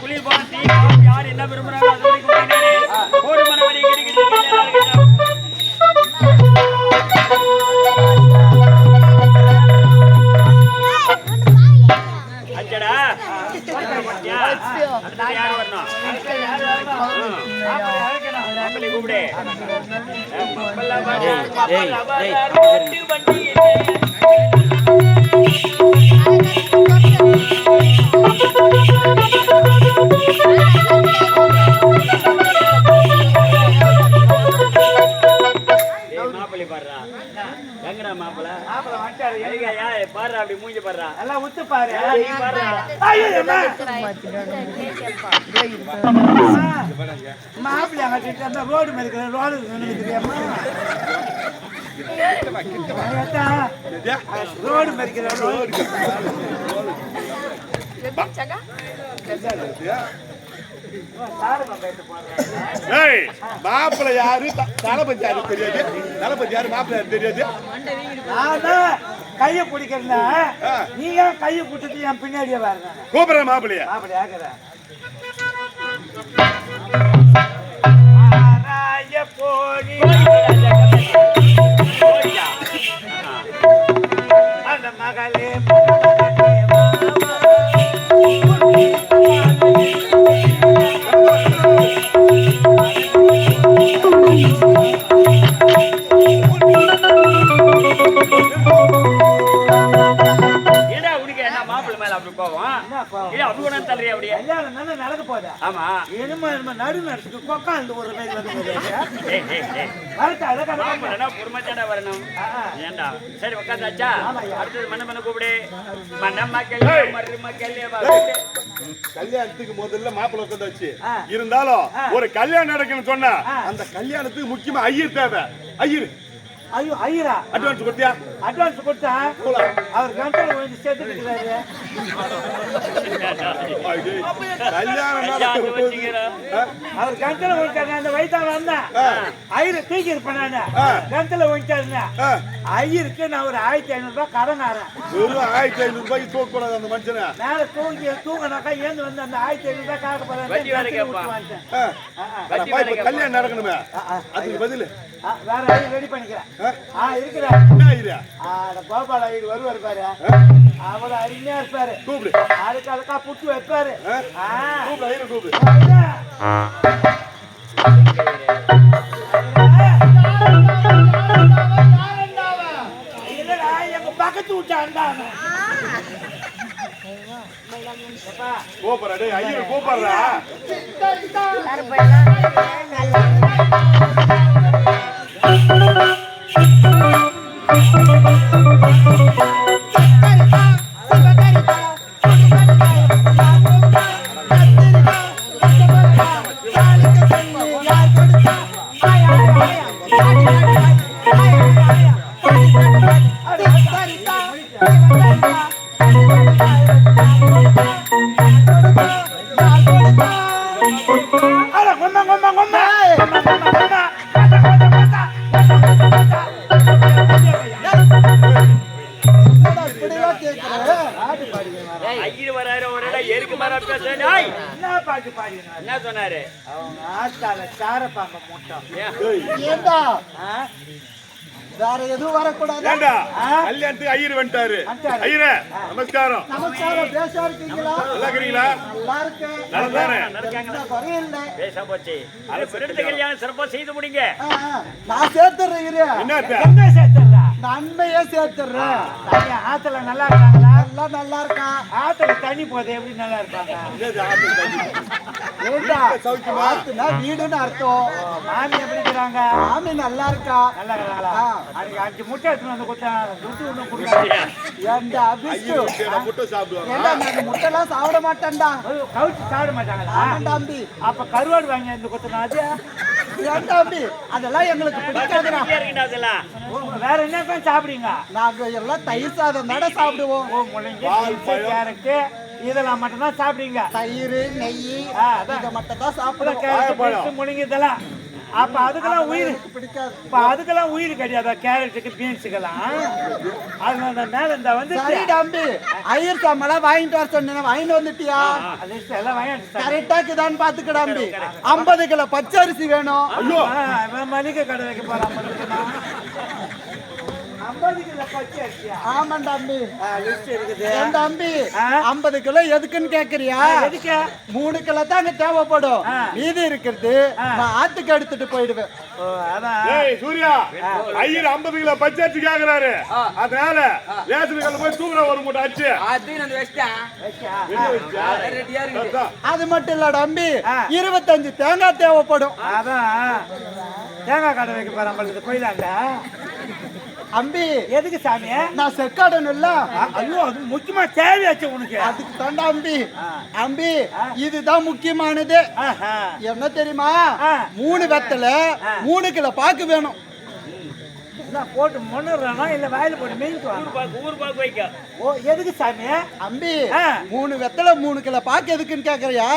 குளிர் காஃபி, யார் என்ன விரும்புறாங்களோ அதை வாங்கி கொடுத்துட்டாரு. கோடி மணி வரை கிடைக்கிறது எல்லாரும் கிட்ட. அச்சடா. பாத்தியா? அடுத்தது யார் வரணும்? மாப்பிள்ளை கூப்பிடு. மாப்பிள்ளை மூஞ்சி பாடுறா. எல்லாம் உத்து பாரு. நீ பாடுறா. மாப்பிள்ளை அங்கிட்டு அந்த ரோடு மறிக்கிற ரோடு எனக்கு தெரியாமா ஐயாத்தா, ரோடு மறிக்கிற ரோடு. ஏய் மாப்பிள்ளை யாரு? தளபதி யாரு தெரியாது? தளபதி யாரு? மாப்பிள்ளை தெரியாது? கையை பிடிக்கிறேன்னா ஆ. நீ ஏன் கையை பிடிச்சிட்டு என் பின்னாடியே வரணும் கூப்பிடுற மாப்பிள்ளைய. ஆராய போடி. அந்த மகளே தள்ளுறியா அப்படியே. கல்யாணம் தானே நடக்க போதா ஆமா. நம்ம நடு நடத்துக்கு ஒரு வந்து ஏய், ஏய், ஏய். வரட்டா அதை கடமை மாப்பிள்ளைனா பொறுமைத்தாண்டா வரணும். ஏண்டா? சரி உட்காந்தாச்சா. அடுத்தது மண்ண மண்ண கூப்பிடு. மண்ண மக்கள் மறு மக்கள் கல்யாணத்துக்கு முதல்ல மாப்பிள்ளை உட்காந்து வச்சு ஆ. இருந்தாலும். ஒரு கல்யாணம் நடக்கணும்னு சொன்னா. அந்த கல்யாணத்துக்கு முக்கியமா ஐயர் தேவை. ஐயர். ஐயோ ஐயரா? அட்வான்ஸ் கொடுத்தியா? அட்வான்ஸ் கொடுத்தா? அவர் கண்டல வந்து சேர்த்துக்கிறாரு. அவர் கண்டல வந்துட்டாங்க அந்த வயசால வந்தேன் ஐயரை தூக்கி இருப்பேன். கண்டல வந்துட்டாருங்க ஆ, ஐயருக்கு நான் ஒரு ஆயிரத்தி ஐநூறு ரூபாய் கடனாரேன். வெறும் ஆயிரத்தி ஐநூறு ரூபாய்க்கு தூக்க கூடாது அந்த மனுஷனை. மேல தூங்கி தூங்கினாக்கா ஏந்து வந்து அந்த ஆயிரத்தி ஐநூறு ரூபாய் காக்க. போறேன் கல்யாணம் நடக்கணுமே. அதுக்கு பதில். வேற ரெடி பண்ணிக்கிறேன். ஆ? இருக்கிறேன் கோபால் ஐயர் வருவார் பாரு. அவர் அருமையா இருப்பாரு. கூப்பிடு. அதுக்கு அதுக்கா புட்டு வைப்பாரு. ஆ? ஆ. கூப்பிடு ஐயரை கூப்பிடு. பக்கத்து வீட்டு அண்டாங்க. கூப்பிடுறா டேய் ஐயரை கூப்பிடுறா Thank you. வேற எதுவும் வரக்கூடாது? கல்யாணத்துக்கு ஐயர் வந்துட்டாரு. ஐயரே நமஸ்காரம். நமஸ்காரம் பேச இருக்கீங்களா? நல்லா இருக்கிறீங்களா? நல்லா இருக்கேன். நல்லா தானே நடக்காங்களா? எந்த குறையும் இல்லை. பேச போச்சு. அது பிறந்த கல்யாணம் சிறப்பா செய்து முடிங்க. நான் சேர்த்துறேன் இரு. என்னத்த? எங்க சேர்த்துடுறா? நன்மையே சேர்த்துறேன். ஆத்துல நல்லா இருக்காங்களா? எல்லாம் நல்லா இருக்கான் ஆத்துல தண்ணி போதே எப்படி நல்லா? ஆத்துனா வீடுன்னு அர்த்தம். மாமி எப்படி இருக்கிறாங்க? மாமி நல்லா இருக்கா? நல்லா இருக்கிறாங்களா? ஆ. அன்னைக்கு அஞ்சு முட்டை எடுத்துன்னு வந்து கொடுத்தாங்க துட்டு ஒன்றும் அபிஷு ஐயர் முட்டையில முட்டை முட்டைலாம் சாப்பிட மாட்டேன்டா? கவுச்சு சாப்பிட மாட்டாங்களா ஆமாண்டா அம்பி அப்ப கருவாடு வாங்கி வந்து கொடுத்தனா அது? அம்பி அதெல்லாம் எங்களுக்கு பிடிக்காதுடா. வேற என்ன சாப்பிடுங்க. நாங்க எல்லாம் தயிர் சாதம் தானே சாப்பிடுவோம். கேரட்டு இதெல்லாம் மட்டும் தான் சாப்பிடுங்க. தயிர் நெய். இதை மட்டும் தான் அப்புறம் சாப்பிடுவோம் அப்ப அதுக்கெல்லாம் உயிர் பிடிக்காது இப்ப அதுக்கெல்லாம் உயிர் கிடையாதா? கேரட்டுக்கு பீன்ஸுக்கெல்லாம்? அதனால தான் மேல இந்த வந்து ஐயர் சாமெல்லாம் வாங்கிட்டு வர சொன்னேன். வாங்கிட்டு வந்துட்டியா? எல்லாம் வாங்கிட்டு கரெக்டா இருக்குதான்னு பாத்துக்க தம்பி. ஐம்பது கிலோ பச்சரிசி வேணும். மளிகை கடை வைக்க போறான் ஐம்பது கிலோ பச்சை அரிசியா ஆமா தம்பி. லிஸ்ட் இருக்குது. ஏன் தம்பி? ஐம்பது கிலோ எதுக்குன்னு கேக்குறியா? எதுக்கு? மூணு கிலோ தான் அங்க தேவைப்படும். மீதி இருக்கிறது. நான் ஆத்துக்கு எடுத்துட்டு போயிடுவேன். ஓ அதான். ஏய் சூர்யா ஐயர் 50 கிலோ பச்சை அரிசி கேக்குறாரு அதனால ரேஷன் போய் தூக்குற ஒரு மூட்டை அரிசி. அது மட்டும் இல்ல தம்பி. இருபத்தஞ்சு தேங்காய் தேவைப்படும். அதான். தேங்காய் கடை வைக்க போறான் பழுது போயிடலாங்க அம்பி எதுக்கு சாமி நான் செக்காடணும் இல்ல ஐயோ அது முக்கியமா தேவையாச்சு உனக்கு அதுக்கு தாண்டா அம்பி. அம்பி இதுதான் முக்கியமானது ஆஹா. என்ன தெரியுமா. மூணு வெத்தல. மூணு கிலோ பாக்கு வேணும் என்ன போட்டு முன்னுறானா இல்ல வாயில போட்டு வாங்க. ஊர் பாக்கு வைக்க. ஓ எதுக்கு சாமி? அம்பி ஆ. மூணு வெத்தல மூணு கிலோ பாக்கு எதுக்குன்னு கேக்குறியா.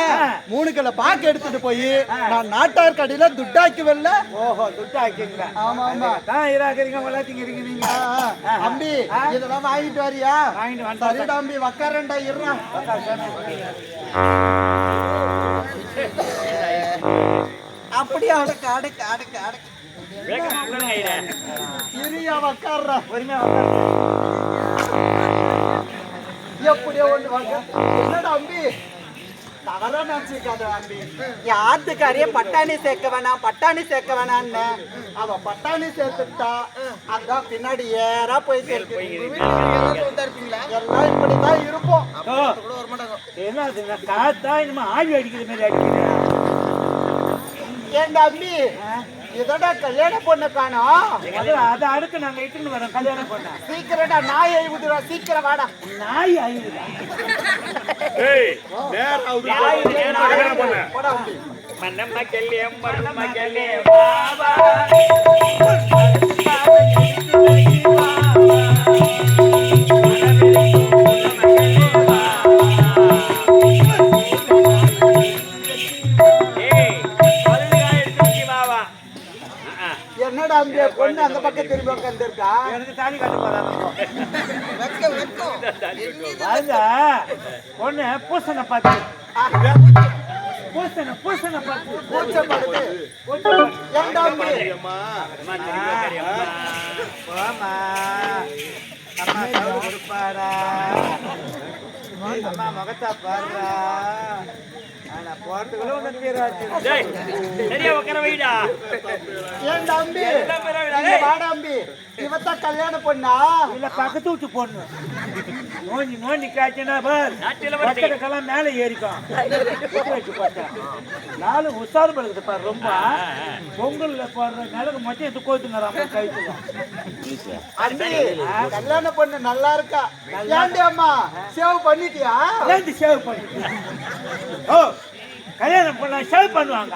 மூணு கிலோ பாக்கு எடுத்துட்டு போய் நான் நாட்டார் கடையில துட்டாக்குவேன்ல ஓஹோ துட்டு ஆக்கிங்களா ஆமா. ஆமா தான் இராக்கிறீங்க ஆ, ஆ. அம்பி. இதெல்லாம் வாங்கிட்டு வரியா? வாங்கிட்டு வந்துட்டேன். சரிடா அம்பி வக்கறேன்டா இருறா அப்படியே அடக்கு அடக்கு அடக்கு அடக்கு. எப்படியோ வாங்க என்னடா அம்பி தவறா நினைச்சுக்காத அம்பி என் ஆத்துக்காரியே பட்டாணி சேர்க்க வேணாம் பட்டாணி சேர்க்க வேணான்னு அவ பட்டாணி சேர்த்துட்டா அதான் பின்னாடி ஏறா போய் சேர்க்கு எல்லாம் இப்படிதான் இருப்போம் என்ன காத்தா இனிமே ஆவி அடிக்கிற மாதிரி அடிக்கிறேன் ஏண்டா அம்பி இதோட கல்யாண பொண்ணு காணோம்? அது அதை அடுத்து நாங்க இட்டுன்னு வரோம் கல்யாணம் பண்ண. சீக்கிரம்டா நாய் எழுபது சீக்கிரம் வாடா. நாய் அழுகுதா ஏய் பண்ண. மன்னம்ம மரும கல்யம் பாபா எனக்கு தாலி கட்ட போறாங்க. பொண்ணு பூசனை பார்த்து. பூசனை பூசனை பார்த்து. தெரியுமா, தெரியுமா? போமா அம்மா கவுரு கொடுப்பாரா? அம்மா முகத்தா பாருடா சரியா உட்கார வைடா. அம்பி இவத்தான் கல்யாணம் பொண்ணா? இல்ல பக்கத்து வீட்டு பொண்ணு. நோண்டி நோண்டி காய்ச்சினா. பக்கத்துக்கெல்லாம் மேலே ஏறிக்கும். நாலு உஷாரு படுக்குது பாரு ரொம்ப. பொங்கல்ல போடுற நிலக்கு மட்டும் எடுத்து கோத்துங்கிறான் கைத்துல. கல்யாண பொண்ணு நல்லா இருக்கா? ஏண்டி அம்மா? சேவ் பண்ணிட்டியா? சேவ் பண்ணி ஓ கல்யாணம் பண்ண சேவ் பண்ணுவாங்க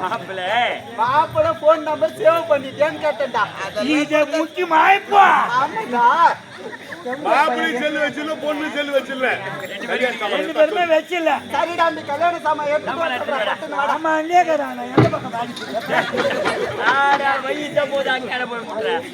மாப்பிள்ளை மாப்பிள்ள போன் நம்பர் சேவ் பண்ணிட்டியான்னு கேட்டேன்டா இது முக்கியமா இப்போ ஆமாடா மாப்பிள்ளை செல்லு வச்சில்ல, பொண்ணு செல்லு வச்சில்ல. ரெண்டு பேருமே வச்சில்ல சரிடா அம்பி கல்யாண சாமா எடுத்து பட்டுன்னு வாடா ஆமா அண்ணேக்கிறான எந்த பக்கம் அடிச்சு ஆடா வயித்த போது அங்கே போய் முட்டுறேன்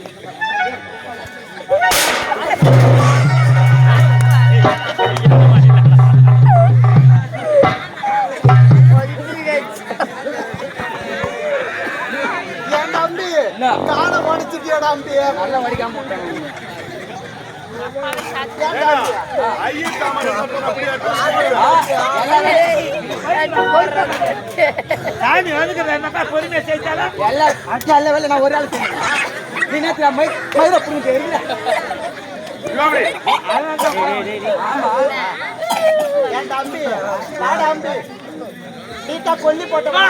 காண உடைச்சிட்டியாடா அம்பி நல்லா வடிக்காம சாமி வந்துக்கிறேன் பொறுமையா செய்தாலும் எல்லாம் அச்சா அல்ல வேலை நான் ஒரு ஆள் செய்யணும். நீ நேற்று மயிரை புரிஞ்சு அம்பி? நீட்டா கொல்லி போட்டவா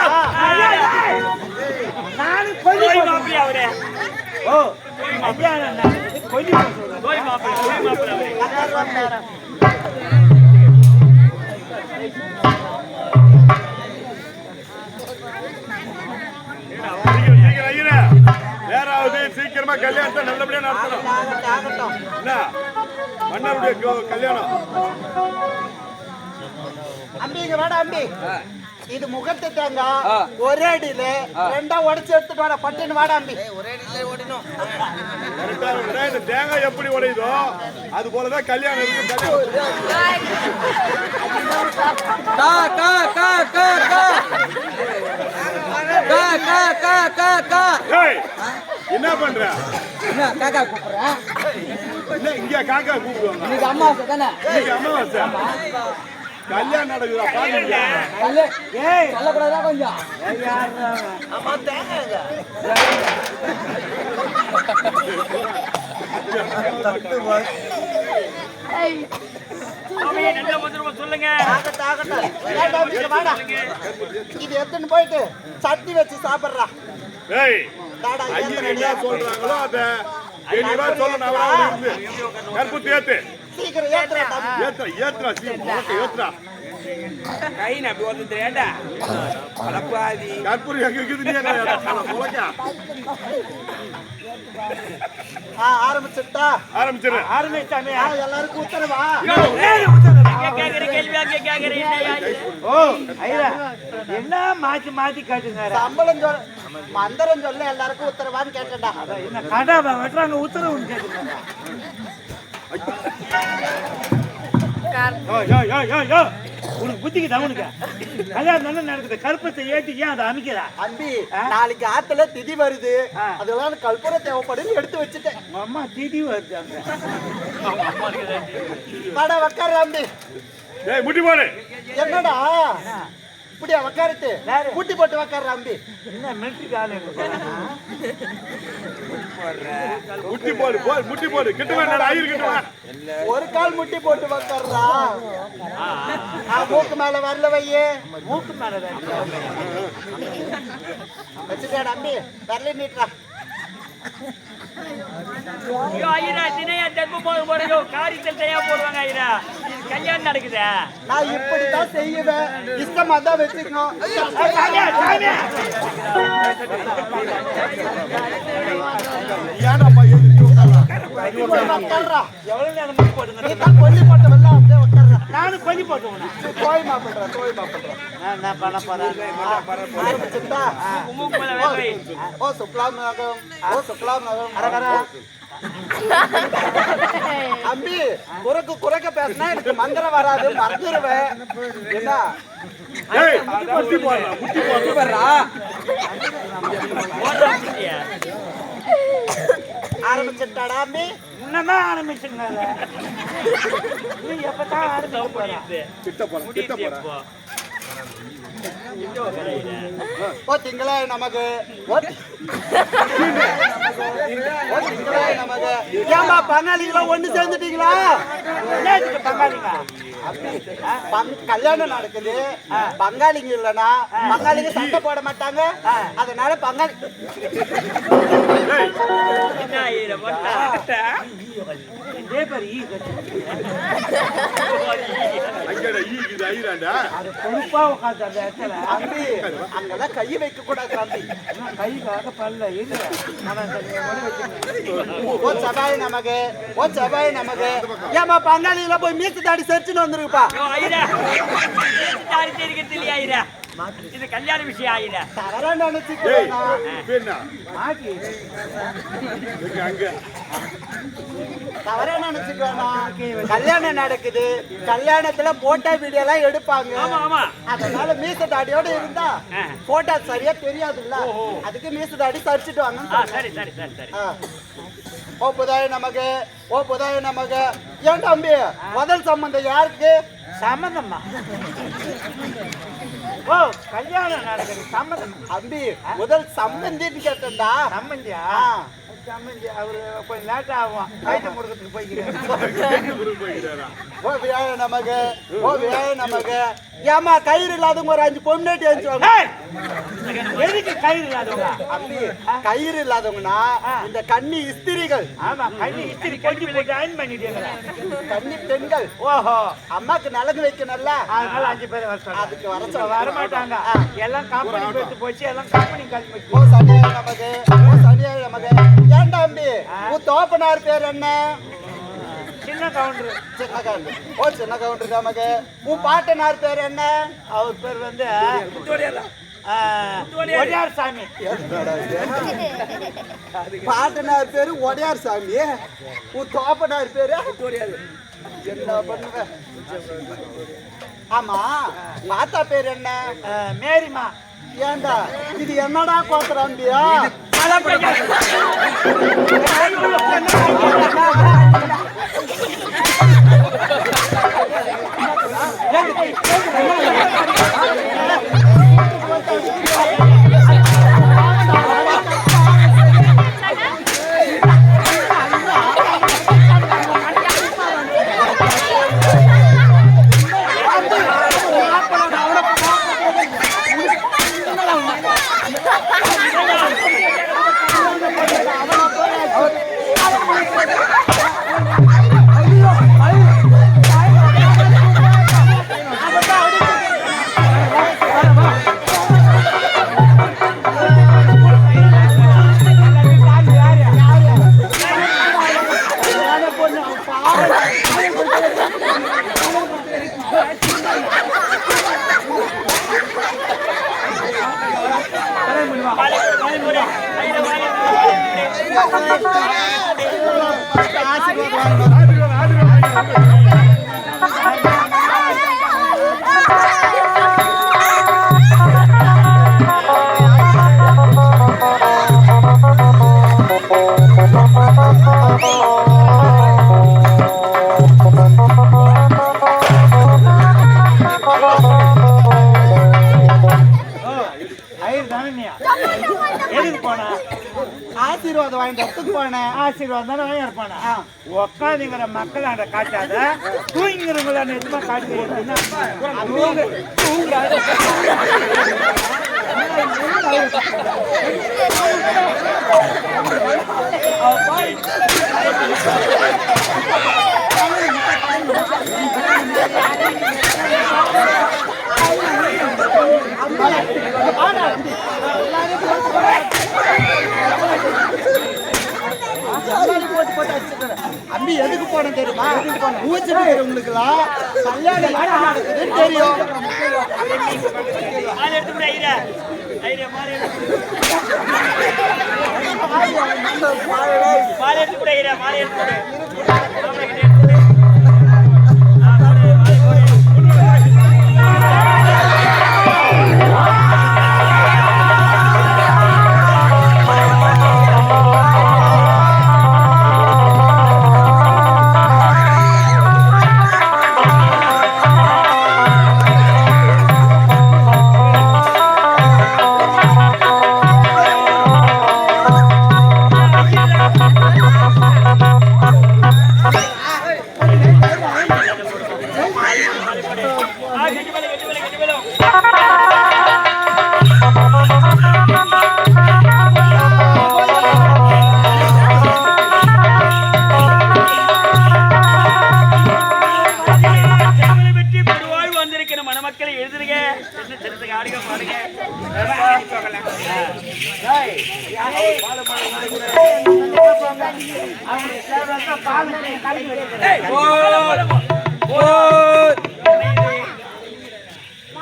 நானும் போடுவேன். மாப்பிள்ளை அவரே. ஓ. போய் மாப்பிள்ளை போய் மாப்பிள்ளை அவரே. சீக்கிரம், கல்யாணத்தை நல்லபடியா நடத்தணும். என்ன? மன்னருடைய கல்யாணம். அம்பி இங்க வாடா அம்பி. இது முகத்து தேங்காய் ஒரே அடியில ரெண்டா உடைச்சு எடுத்துட்டு வர பட்டுன்னு வாடாம்பி ஒரே அடியில ஓடினோம் தேங்காய் எப்படி உடையுதோ அது போலதான் கல்யாணம் இருக்கு என்ன பண்ற? என்ன காக்கா கூப்பிடுற? இங்க காக்கா கூப்பிடுவாங்க. இன்னைக்கு அமாவாசை தானே? இன்னைக்கு கல்யாணம் நடக்குதா? பாருங்க ஏய். ஆமா தேங்க தட்டு பாரு ஏய் இது எத்தனை போயிட்டு சட்டி வச்சு சாப்பிடுறா. சொல்றாங்களோ அதை சொல்ல கற்பு தேத்து சீக்கிரம் ஏத்துறா ஏத்துறா ஏத்துறா சீக்கிரம் ஏத்துறா கை நம்பி ஒருத்தரேடா கலப்பாதி என்ன முளைக்கா ஆரம்பிச்சுட்டா ஆரம்பிச்சிரு ஆரம்பிச்சாமே மாத்தி மாத்தி சொல்ல மந்திரம் சொல்ல எல்லாருக்கும் உத்தரவான்னு கேட்டா என்ன கடை வெட்டுறாங்க உத்தரவுன்னு கேட்டுங்க உனக்கு புத்திக்கு தான் உனக்கு. கல்யாணம் நடக்குது கருப்பத்தை ஏத்தி ஏன் அதை அமைக்கிறா அன்பி நாளைக்கு ஆத்துல திதி வருது. அதெல்லாம் கற்பூரம் தேவைப்படுன்னு எடுத்து வச்சுட்டேன். அம்மா திதி வருது வாடா உக்காரு அம்பி. ஏய் முட்டி போடு. என்னடா? இப்படியா உக்காருத்து முட்டி போட்டு உக்காரு அம்பி. என்ன மிலிட்டரி ஆளு முட்டி போடு போ முட்டி போடு. கிட்ட வேண்டாம் ஐயர் கிட்ட ஒரு கால் முட்டி போட்டு ஆ, மூக்கு மேல வரல வையே. மூக்கு மேல வச்சுட்டேடா அம்பி வரல நீட்டுறா. ஐயோ ஐயா தினையா தர்மம் போக போறோம் காரியத்தில் தயா போடுவாங்க ஐயா கல்யாணம் நடக்குது? நான் இப்படி தான் செய்வேன் இஷ்டமா தான் வச்சுக்கணும் ஏன்டாப்பா எழுதி கொல்லி போட்டு அப்படியே உட்கார்றேன் நானும் கொல்லி போட்டுவோம் கோயமா பண்றேன் கோயமா பண்றேன் என்ன பண்ண போறேன்? ஓ சுக்லாம் நகம் ஓ சுக்லாம் நகம் அரகரா. அம்பி குறைக்கு குறைக்க பேசினா எனக்கு மந்திரம் வராது மறந்துடுவேன் என்ன? ஆரம்பிச்சுட்டாடா அம்பி இன்னமே ஆரம்பிச்சுங்க. எப்பதான் ஆரம்பிச்சு ஒரு திங்களாய் நமக்கு நமக்கு. ஏமா பங்காளிகளா ஒன்று சேர்ந்துட்டீங்களா? பங்காளிங்களா கல்யாணம் நடக்குது. பங்காளிங்க இல்லைன்னா பங்காளிங்க சண்டை போட மாட்டாங்க. அதனால பங்காளி பொறுப்பா உட்காந்து அந்த அங்கெல்லாம் கை வைக்க கூடாது அம்பி கைக்காக பல்ல இல்ல ஓ சபாய் நமக்கு ஓ சபாய் நமக்கு ஏமா பங்காளியில போய் மீசு தாடி சரிச்சுன்னு வந்துருக்குப்பா தாடி தெரிக்கிறது இல்லையா இது கல்யாண விஷயம் ஆயிரா தவறா நினைச்சுக்கிறேன் கல்யாணம் நடக்குது. கல்யாணத்துல போட்டோ வீடியோ எல்லாம் எடுப்பாங்க. ஆமா ஆமா. அதனால மீச தாடியோட இருந்தா. போட்டோ சரியா தெரியாதுல்ல? அதுக்கு மீச தாடி சரிச்சிட்டு வாங்க ஆ சரி சரி சரி சரி. ஓ புதாய நமக்கு. ஓ புதாய நமக்கு. ஏன் தம்பி? முதல் சம்பந்தம் யாருக்கு? சம்மதம்மா ஓ கல்யாணம் நடக்குது சம்பந்தம் அப்படி முதல் சம்மந்தின்னு கேட்டா சம்மந்தியா? வைக்காம கொஞ்சம் லேட்டாக ஆகும் ஐட்டம் கொடுக்கறதுக்கு போய்க்கிறேன் ஓவியா நமக்கு ஓவியா நமக்கு ஏமா கயிறு இல்லாதவங்க ஒரு அஞ்சு பொம்னேட்டி கயிறு இல்லாதவங்க? அப்படி கயிறு இல்லாதவங்கன்னா இந்த கண்ணி இஸ்திரிகள். ஆமா கண்ணி இஸ்திரி கண்ணி போட்டு அயன் கண்ணி பெண்கள். ஓஹோ. அம்மாக்கு நலங்கு வைக்கணும்ல. அதனால அஞ்சு பேர் வரணும் அதுக்கு வர வரமாட்டாங்க. எல்லாம் கம்பெனி போயிட்டு போச்சு எல்லாம் கம்பெனி கழிச்சு நமக்கு சனியாக நமக்கு ஏன்டா அம்பி உன் தோப்பனார் பேர் என்ன? சின்ன கவுண்டர். சின்ன கவுண்டர். ஓ சின்ன கவுண்டர் நமக்கு உன் பாட்டனார் பேர் என்ன? அவர் பேர் வந்து ஒடியார் சாமி. பாட்டனார் பேரு ஒடையார் சாமி. உன் தோப்பனார் பேரு. என்ன பண்ணுவ? ஆமா மாத்தா பேர் என்ன? மேரிமா. ஏண்டா இது என்னடா கோத்தராம்பியா வாழை, வாழை போடு. கையில வாழை போடு, வாழை போடு. ஆசீர்வாதம் வாங்கிட்டு வா. ஆசீர்வாதம், ஆசீர்வாதம். ஐயர் தானே நீ எதுக்கு போனா ஆசீர்வாதம் வாங்கிட்டு வரத்துக்கு போனேன் ஆசீர்வாதம் தானே வாங்கி போனா உக்காந்துங்கிற மக்கள் காட்டாத தூங்கிறவங்கள நிஜமா காட்டு எல்லாரும் போட்டு போட்டு வச்சிருக்காரு. அம்பி எதுக்கு போனேன் தெரியுமா ஊசி இருக்கிறவங்களுக்குலாம் கல்யாணம் நடக்குதுன்னு தெரியும். மாலை எடுத்து மாலை.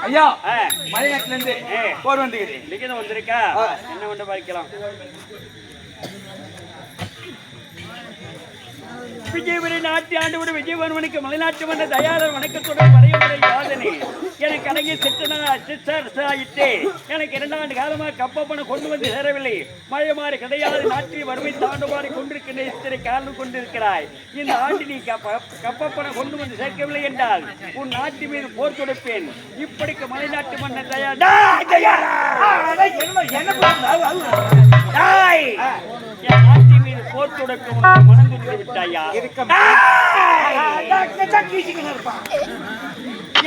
ஐயா ஆ, மலைநாட்டுல இருந்து ஏ, போர் வந்துக்குது லிகிதம் வந்திருக்கா? என்ன கொண்டு பார்க்கலாம் விஜயபுரி நாட்டு ஆண்டு விஜயவர்மனுக்கு மலைநாட்டு மன்ற தயாரர் வணக்கத்துடன் வரையமுறை யாதனை எனக்கு அடங்கிய சிற்றனா சிஸ்டர் சாயிட்டே எனக்கு இரண்டாண்டு காலமாக கப்பப்பணம் கொண்டு வந்து சேரவில்லை மழை மாறி கிடையாது நாட்டில் வறுமை தாண்டுமாறி கொண்டிருக்கின்ற இத்தனை காரணம் கொண்டிருக்கிறாய் இந்த ஆண்டு நீ கப்ப கப்பப்பணம் கொண்டு வந்து சேர்க்கவில்லை என்றால் உன் நாட்டு மீது போர் தொடுப்பேன் இப்படிக்கு மலைநாட்டு மன்னர் தயார்! டேய்! என் நாட்டின் மீது போர் தொடுக்க உனக்கு மனம் துணிந்து விட்டாயா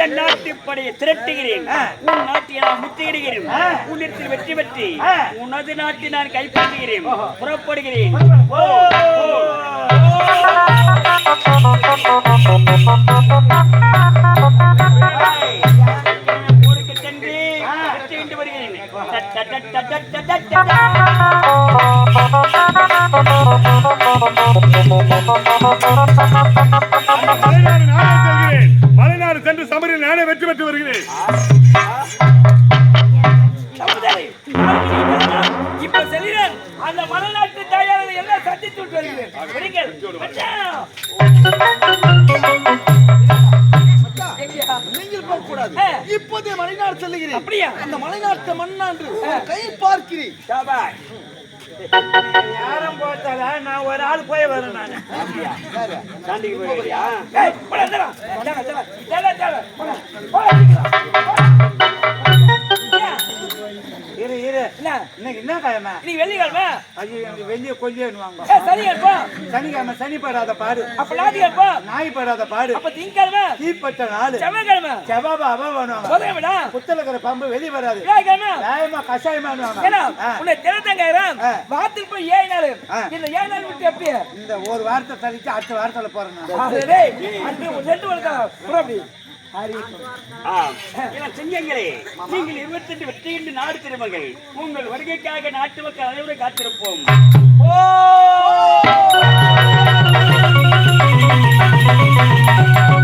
என் நாட்டு படையை திரட்டுகிறேன் உன் நாட்டை நான் முற்றுகிறேன் உன்னிடத்தில் வெற்றி பெற்றி உனது நாட்டை நான் கைப்பற்றுகிறேன். புறப்படுகிறேன். மலைநாடு சென்று சமரில் நானே வெற்றி பெற்று வருகிறேன். இப்ப செல்கிறேன். அந்த மலைநாட்டு தாயாரை எல்லாம் சந்தித்து வருகிறேன்? செல்லுகிறேன். அப்படியா? அந்த மலைநாட்டு மண்ணான்று கை பார்க்கிறேன். யாரும் போச்சால நான் ஒரு ஆள் போய் வரேன் நான். தாண்டிக்கு போயிடுறியா? ஏய், என்ன? இன்னைக்கு என்ன கிழமை இன்னைக்கு வெள்ளிக்கிழமை. ஐயோ எனக்கு வெளியே கொல்லியன்னுவாங்க சனிக்கிழமை. சனிக்கிழமை சனி படாத பாடு அப்ப ஞாயிற்றுக்கிழமை. நாய் படாத பாடு அப்ப திங்கட்கிழமை. தீப்பட்ட நாள் செவ்வாய்க்கிழமை. செவ்வாபா இருக்கிற பம்பு வெளியே வராது வியாழக்கிழமை. நியாயமா கஷாயமானுவாங்க ஏன்னா, ஆ. உன்னை தினத்தங்காயிரம் ஆ. வாரத்துக்கு போய் ஏழு நாள். இந்த ஏழு நாள் விட்டு எப்படி இந்த ஒரு வாரத்தை தள்ளிச்சு அடுத்த வாரத்துல போறேன் ரெண்டு வருஷம் புறா என சிங்கங்களே நீங்கள் இருபத்தெட்டு வெற்றி என்று நாடு திருமகள். உங்கள் வருகைக்காக நாட்டு மக்கள் அனைவரும் காத்திருப்போம். ஓ!